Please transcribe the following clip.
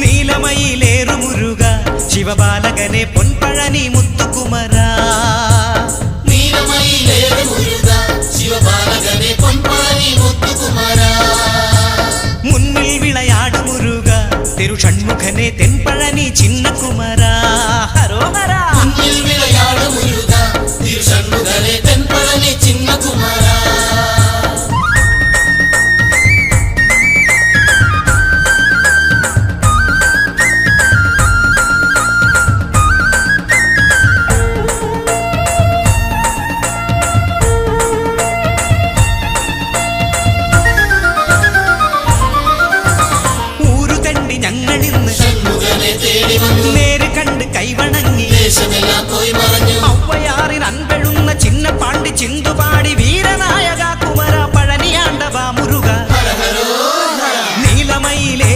നീലമയിലേറു മുരുക ശിവബാലകനെ പൊൻപഴനി മുത്തുകുമരാ നീലമയിലേറെ മുരുക ശിവബാലകനെ പൊൻപഴനി മുത്തുകുമാരാ മുന്നിൽ വിളയാടു മുരുക തിരുഷൺമുഖനെ തെൻപഴനി ചിന്നകുമരാ ഹരോഹരാ കണ്ണുകളിന്ന് നേര് കണ്ട് കൈവണങ്ങി. ഔവയാറിൽ അൻപഴുന്ന ചിന്ന പാണ്ടി ചിന്തുപാടി വീരനായക കുമര പഴനിയാണ്ടവാ മുരുക. നീലമയിലേ